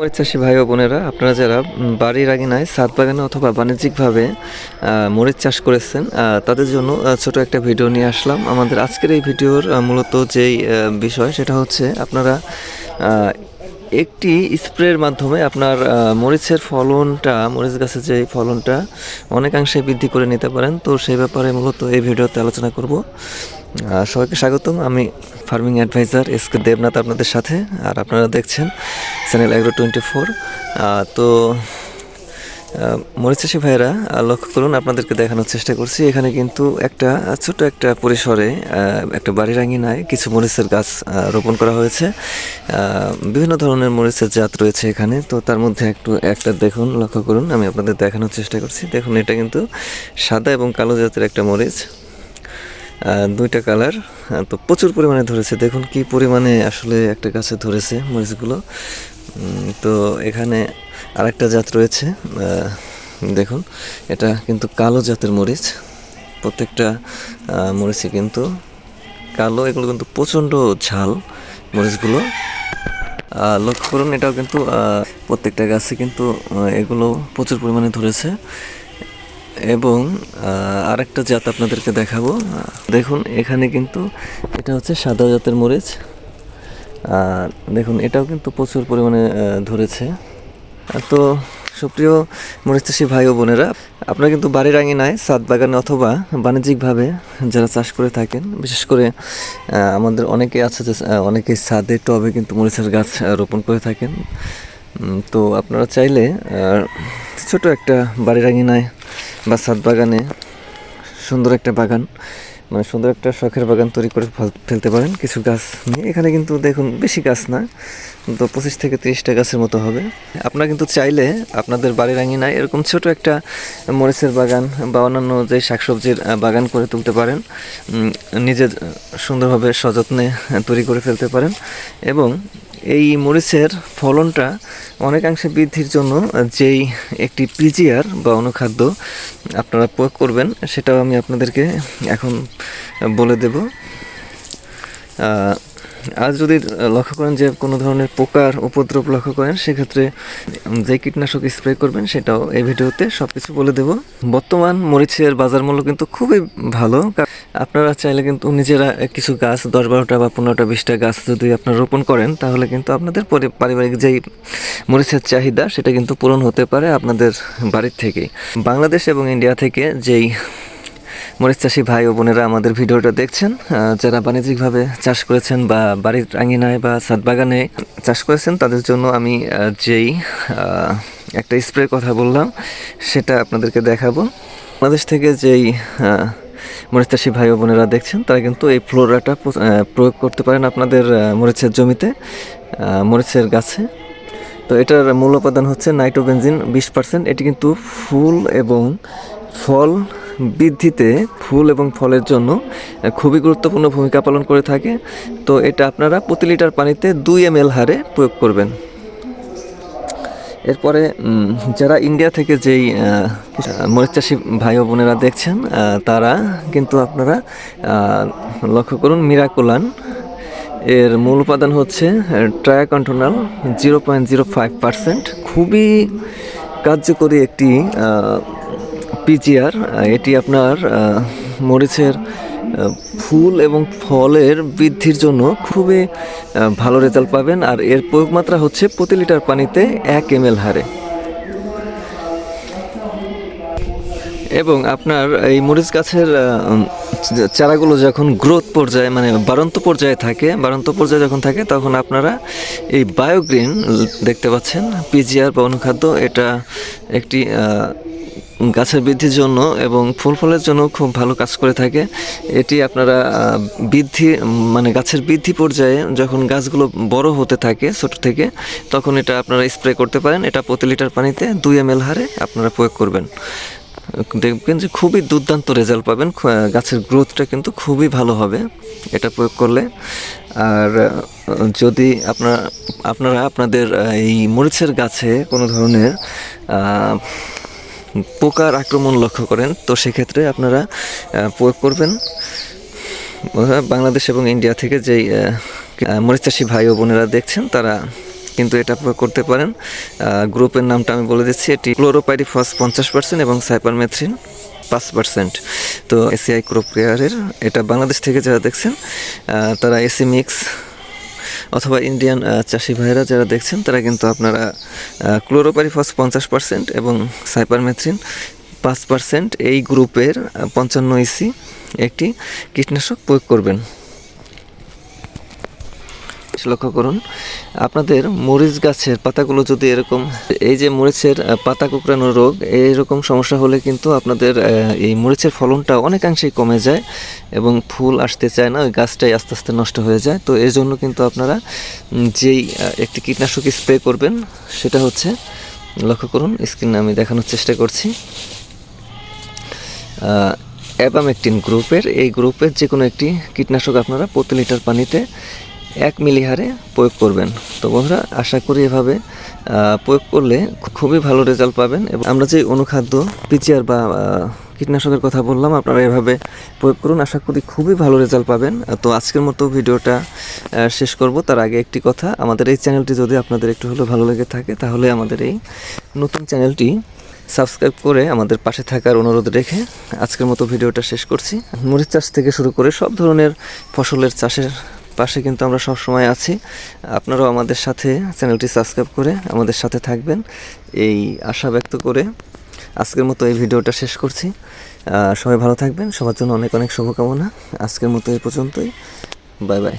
মরিচ চাষি ভাই ও বোনেরা, আপনারা যারা বাড়ির আঙিনায় ছাদ বাগানে অথবা বাণিজ্যিকভাবে মরিচ চাষ করেছেন তাদের জন্য ছোট একটা ভিডিও নিয়ে আসলাম। আমাদের আজকের এই ভিডিওর মূলত যেই বিষয়, সেটা হচ্ছে আপনারা একটি স্প্রের মাধ্যমে আপনার মরিচের ফলনটা, মরিচ গাছের যে ফলনটা অনেকাংশে বৃদ্ধি করে নিতে পারেন। তো সেই ব্যাপারে মূলত এই ভিডিওতে আলোচনা করব। সবাইকে স্বাগতম। আমি farming adviser S K Debnath আপনাদের সাথে আর আপনারা দেখছেন চ্যানেল এগ্রো টোয়েন্টি ফোর তো আহ, মরিচ ভাইয়েরা লক্ষ্য করুন আপনাদেরকে দেখানোর চেষ্টা করছি। এখানে কিন্তু একটা ছোট একটা পরিসরে একটা বাড়ির আঙিনায় কিছু মরিচের গাছ রোপণ করা হয়েছে। বিভিন্ন ধরনের মরিচের জাত রয়েছে এখানে। তো তার মধ্যে একটু একটা দেখুন লক্ষ্য করুন আমি আপনাদের দেখানোর চেষ্টা করছি। দেখুন এটা কিন্তু সাদা এবং কালো জাতের একটা মরিচ। দুইটা কালার। তো প্রচুর পরিমাণে ধরেছে। দেখুন কি পরিমাণে আসলে একটা গাছে ধরেছে মরিচগুলো। তো এখানে আরেকটা জাত রয়েছে। দেখুন, এটা কিন্তু কালো জাতের মরিচ। প্রত্যেকটা মরিচে কিন্তু কালো, এগুলো কিন্তু প্রচণ্ড ঝাল মরিচগুলো। লক্ষ্য করুন, এটাও কিন্তু প্রত্যেকটা গাছে কিন্তু এগুলো প্রচুর পরিমাণে ধরেছে। এবং আরেকটা জাত আপনাদেরকে দেখাবো। দেখুন, এখানে কিন্তু এটা হচ্ছে সাদা জাতের মরিচ। আর দেখুন, এটাও কিন্তু প্রচুর পরিমাণে ধরেছে। তো, সুপ্রিয় মরিচ চাষি ভাই ও বোনেরা, আপনারা কিন্তু বাড়ির আঙিনায় ছাদ বাগানে অথবা বাণিজ্যিকভাবে যারা চাষ করে থাকেন, বিশেষ করে আমাদের অনেকে আছে যে অনেকে ছাদে টবে কিন্তু মরিচের গাছ রোপণ করে থাকেন। তো আপনারা চাইলে ছোট একটা বাড়ির আঙিনায় বা ছাদ বাগানে সুন্দর একটা বাগান মানে সুন্দর একটা শখের বাগান তৈরি করে ফেলতে পারেন কিছু গাছ নিয়ে। এখানে কিন্তু দেখুন বেশি গাছ না, তো পঁচিশ থেকে তিরিশটা গাছের মতো হবে। আপনারা কিন্তু চাইলে আপনাদের বাড়ির আঙিনায় এরকম ছোট একটা মরিচের বাগান বা অন্যান্য যে শাকসবজির বাগান করে তুলতে পারেন। নিজের সুন্দরভাবে সযত্নে তৈরি করে ফেলতে পারেন এবং এই মরিচের ফলনটা অনেকাংশে বৃদ্ধির জন্য যেই একটি পিজিআর বা অনুখাদ্য আপনারা প্রয়োগ করবেন, সেটাও আমি আপনাদেরকে এখন বলে দেব। আজ যদি লক্ষ্য করেন যে কোনো ধরনের পোকার উপদ্রব লক্ষ্য করেন, সেক্ষেত্রে যে কীটনাশক স্প্রে করবেন সেটাও এই ভিডিওতে সব কিছু বলে দেব। বর্তমান মরিচের বাজার মূল্য কিন্তু খুবই ভালো। আপনারা চাইলে কিন্তু নিজেরা কিছু গাছ, দশ বারোটা বা পনেরোটা, বিশটা গাছ যদি আপনারা রোপণ করেন, তাহলে কিন্তু আপনাদের পারিবারিক যেই মরিচের চাহিদা, সেটা কিন্তু পূরণ হতে পারে আপনাদের বাড়ির থেকেই। বাংলাদেশ এবং ইন্ডিয়া থেকে যেই মরিচ চাষি ভাই ও বোনেরা আমাদের ভিডিওটা দেখছেন। যারা বাণিজ্যিকভাবে চাষ করেছেন বা বাড়ির আঙিনায় বা ছাদ বাগানে চাষ করেছেন, তাদের জন্য আমি যেই একটা স্প্রের কথা বললাম, সেটা আপনাদেরকে দেখাবো। বাংলাদেশ থেকে যেই মরিচ চাষি ভাই ও বোনেরা দেখছেন, তারা কিন্তু এই ফ্লোরাটা প্রয়োগ করতে পারেন আপনাদের মরিচের জমিতে মরিচের গাছে। তো এটার মূল উপাদান হচ্ছে নাইট্রোবেনজিন বিশ পার্সেন্ট। এটি কিন্তু ফুল এবং ফল বৃদ্ধিতে ফুল এবং ফলের জন্য খুবই গুরুত্বপূর্ণ ভূমিকা পালন করে থাকে। তো এটা আপনারা প্রতি লিটার পানিতে দুই এম এল হারে প্রয়োগ করবেন। এরপরে যারা ইন্ডিয়া থেকে যেই মরিচ চাষি ভাই বোনেরা দেখছেন তারা কিন্তু আপনারা লক্ষ্য করুন মিরাকুলান। এর মূল উপাদান হচ্ছে triacontanol zero point zero five percent খুবই কার্যকরী একটি পিজিআর এটি আপনার মরিচের ফুল এবং ফলের বৃদ্ধির জন্য খুবই ভালো রেজাল্ট পাবেন। আর এর প্রয়োগ মাত্রা হচ্ছে প্রতি লিটার পানিতে এক এম হারে। এবং আপনার এই মরিচ গাছের চারাগুলো যখন গ্রোথ পর্যায়ে মানে বাড়ন্ত পর্যায়ে থাকে, বাড়ন্ত পর্যায়ে যখন থাকে, তখন আপনারা এই বায়োগ্রিন দেখতে পাচ্ছেন পিজিআর বা অনুখাদ্য, এটা একটি গাছের বৃদ্ধির জন্য এবং ফুল ফলের জন্য খুব ভালো কাজ করে থাকে। এটি আপনারা বৃদ্ধি মানে গাছের বৃদ্ধি পর্যায়ে যখন গাছগুলো বড় হতে থাকে, ছোট থেকে, তখন এটা আপনারা স্প্রে করতে পারেন। এটা প্রতি লিটার পানিতে দুই এম হারে আপনারা প্রয়োগ করবেন। দেখবেন যে খুবই দুর্দান্ত রেজাল্ট পাবেন। গাছের গ্রোথটা কিন্তু খুবই ভালো হবে এটা প্রয়োগ করলে। আর যদি আপনার, আপনারা আপনাদের এই মরিচের গাছে কোনো ধরনের পোকার আক্রমণ লক্ষ্য করেন তো সেক্ষেত্রে আপনারা প্রয়োগ করবেন। বাংলাদেশ এবং ইন্ডিয়া থেকে যেই আহ, মরিচ চাষি ভাই ও বোনেরা দেখছেন তারা কিন্তু এটা প্রয়োগ করতে পারেন। গ্রুপের নামটা আমি বলে দিচ্ছি এটি ক্লোরোপাইরিফস পঞ্চাশ পার্সেন্ট এবং সাইপারমেথ্রিন পাঁচ পার্সেন্ট। তো এসিআই ক্রোপ কেয়ারের এটা বাংলাদেশ থেকে যারা দেখছেন তারা এসি মিক্স অথবা ইন্ডিয়ান চাষি ভাইরা যারা দেখছেন, তারা কিন্তু আপনারা ক্লোরোপারিফস পঞ্চাশ পার্সেন্ট এবং সাইপারমেথ্রিন পাঁচ পার্সেন্ট এই গ্রুপের পঞ্চান্ন ইসি একটি কীটনাশক প্রয়োগ করবেন। লক্ষ্য করুন। আপনাদের মরিচ গাছের পাতাগুলো যদি এরকম, এই যে মরিচের পাতা কুকরানো রোগ, এইরকম সমস্যা হলে কিন্তু আপনাদের এই মরিচের ফলনটা অনেকাংশেই কমে যায় এবং ফুল আসতে চায় না, ওই গাছটাই আস্তে আস্তে নষ্ট হয়ে যায়। তো এই জন্য কিন্তু আপনারা যেই একটি কীটনাশক স্প্রে করবেন, সেটা হচ্ছে, লক্ষ্য করুন, স্ক্রিনে আমি দেখানোর চেষ্টা করছি। অ্যাবামেকটিন গ্রুপের, এই গ্রুপের যে কোনো একটি কীটনাশক আপনারা প্রতি লিটার পানিতে এক মিলি হারে প্রয়োগ করবেন। তো বন্ধুরা, আশা করি এভাবে প্রয়োগ করলে খুবই ভালো রেজাল্ট পাবেন এবং আমরা যে অনুখাদ্য, পিচিআর বা কীটনাশকের কথা বললাম, আপনারা এভাবে প্রয়োগ করুন। আশা করি খুবই ভালো রেজাল্ট পাবেন। তো আজকের মতো ভিডিওটা শেষ করব। তার আগে একটি কথা, আমাদের এই চ্যানেলটি যদি আপনাদের একটু হলেও ভালো লেগে থাকে, তাহলে আমাদের এই নতুন চ্যানেলটি সাবস্ক্রাইব করে আমাদের পাশে থাকার অনুরোধ রেখে আজকের মতো ভিডিওটা শেষ করছি। মরিচ চাষ থেকে শুরু করে সব ধরনের ফসলের চাষের পাশে কিন্তু আমরা সব সময় আছি। আপনারাও আমাদের সাথে চ্যানেলটি সাবস্ক্রাইব করে আমাদের সাথে থাকবেন। এই আশা ব্যক্ত করে আজকের মতো এই ভিডিওটা শেষ করছি। সবাই ভালো থাকবেন। সবার জন্য অনেক অনেক শুভকামনা। আজকের মতো এই পর্যন্তই। Bye bye.